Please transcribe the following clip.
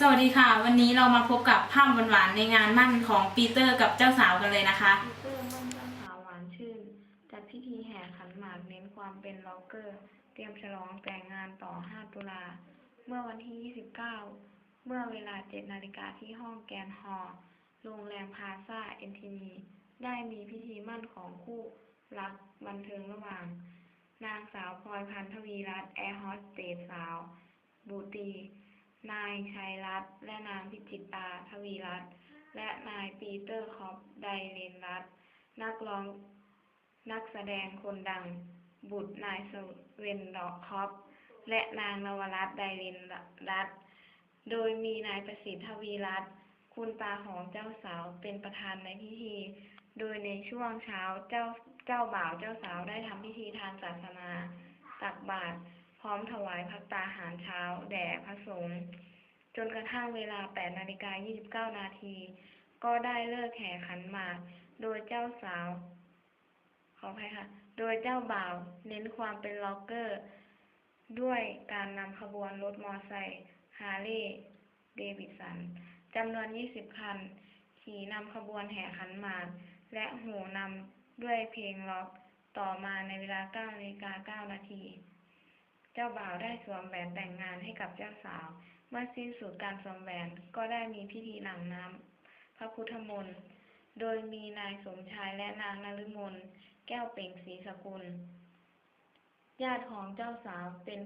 สวัสดีค่ะ วันนี้เรามาพบกับภาพหวานๆในงานมั่นของปีเตอร์กับเจ้าสาวกันเลยนะคะปีเตอร์มั่นเจ้าสาวหวานชื่นจัดพิธีแห่ขันหมากเน้นความเป็นล็อกเกอร์ เตรียมฉลองแต่งงานต่อ 5 ตุลา เมื่อวันที่ 29 เมื่อเวลา 7 นาฬิกาที่ห้องแกรนด์ฮอล์โรงแรมพาซาเอ็นทีนีได้มีพิธีมั่นของคู่รักบันเทิงระหว่าง นางสาวพลอยพันธวีรัตน์แอร์โฮสเตสสาว บูตี นายชัยรัตน์และนางพิจิตาทวีรัตน์และนายปีเตอร์คอปไดเรนรัตน์นักร้องนักแสดงคนดัง บุตรนายสเวนดอกคอปและนางนวรัตน์ไดเรนรัตน์โดยมีนายประสิทธิ์ทวีรัตน์คุณตาของเจ้าสาวเป็นประธานในพิธี โดยในช่วงเช้าเจ้าเจ้าบ่าวเจ้าสาวได้ทำพิธีทางศาสนาตักบาตร ร้อมถวายพัตตาหารเช้า แด่พระสงฆ์จนกระทั่งเวลา8นาฬิกา29 นาที ก็ได้เลิกแห่ขันหมาก โดยเจ้าสาว ขออภัยค่ะ โดยเจ้าบ่าว เน้นความเป็นล็อกเกอร์ ด้วยการนำขบวนรถมอไซค์ฮาร์เลย์เดวิดสันจำนวน 20 คัน ขี่นำขบวนแห่ขันหมาก และโหูนำด้วยเพลงล็อก ต่อมาในเวลา9นาฬิกา9นาที เจ้าบ่าวได้สวมแหวนแต่งงานให้กับเจ้าสาว เมื่อสิ้นสุดการสวมแหวนก็ได้มีพิธีหลังน้ำพระพุทธมนต์ โดยมีนายสมชายและนางนฤมล แก้วเป่งศรีสกุล ญาติของเจ้าสาวเป็น